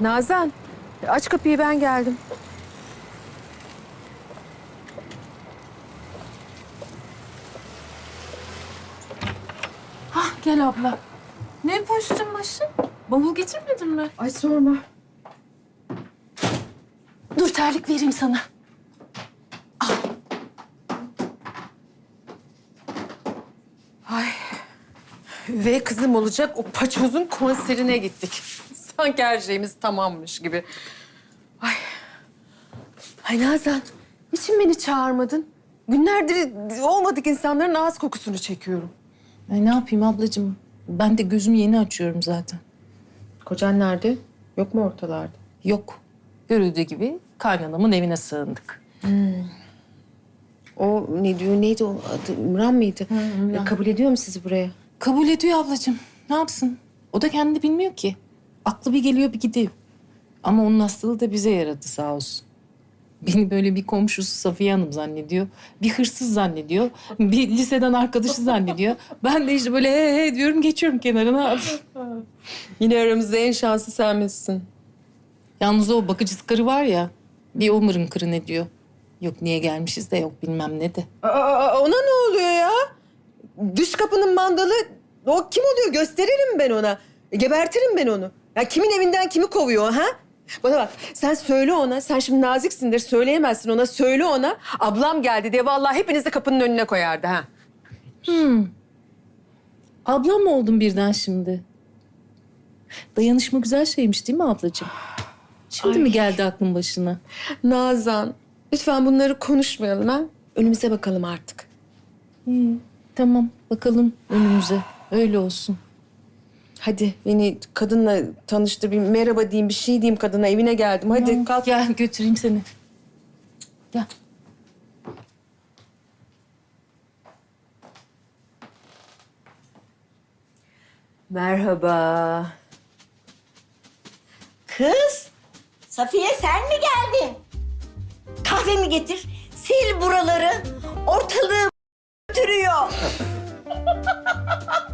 Nazan, aç kapıyı ben geldim. Hah gel abla. Ne bu üstün başın? Bavul getirmedin mi? Ay sorma. Dur terlik vereyim sana. Ve kızım olacak o paçozun konserine gittik. Sanki her şeyimiz tamammış gibi. Ay. Ay Nazan, niçin beni çağırmadın? Günlerdir olmadık insanların ağız kokusunu çekiyorum. Ay ne yapayım ablacığım? Ben de gözümü yeni açıyorum zaten. Kocan nerede? Yok mu ortalarda? Yok. Görüldüğü gibi kaynanamın evine sığındık. O ne diyor, neydi o adı? İmran mıydı? İmran. E, kabul ediyor mu sizi buraya? Kabul ediyor ablacığım. Ne yapsın? O da kendi bilmiyor ki. Aklı bir geliyor bir gidiyor. Ama onun hastalığı da bize yaradı sağ olsun. Beni böyle bir komşusu Safiye Hanım zannediyor. Bir hırsız zannediyor. Bir liseden arkadaşı zannediyor. Ben de işte böyle he he diyorum geçiyorum kenarına. Yine aramızda en şanslı sen misin? Yalnız o bakıcısı karı var ya. Bir o mırın kırı ne diyor. Yok niye gelmişiz de yok bilmem ne de. Aa, ona ne oluyor ya? Dış kapının mandalı o kim oluyor gösteririm ben ona. Gebertirim ben onu. Ya kimin evinden kimi kovuyor ha? Bana bak sen söyle ona. Sen şimdi naziksindir söyleyemezsin ona. Söyle ona. Ablam geldi diye vallahi hepinizi kapının önüne koyardı ha. Ablam mı oldun birden şimdi? Dayanışma güzel şeymiş değil mi ablacığım? Şimdi mi geldi aklın başına? Nazan lütfen bunları konuşmayalım ha. Önümüze bakalım artık. İyi, tamam bakalım önümüze. Öyle olsun. Hadi beni kadınla tanıştır. Bir merhaba diyeyim, bir şey diyeyim kadına. Evine geldim. Hadi kalk. Gel götüreyim seni. Gel. Merhaba. Kız, Safiye sen mi geldin? Kahvemi getir, sil buraları, ortalığı götürüyor.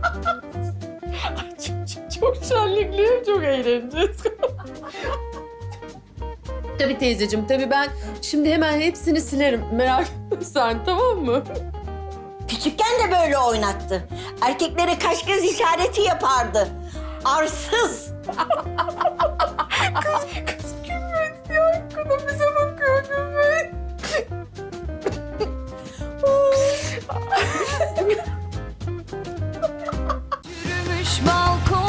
Çok şenlikliyim, çok eğleneceğiz. tabii teyzeciğim, tabii ben şimdi hemen hepsini silerim. Merak etme sen, tamam mı? Küçükken de böyle oynattı. Erkeklere kaş göz işareti yapardı. Arsız. Kız gülmek ya, kadın bize bakıyor gülmek. Yürümüş balkon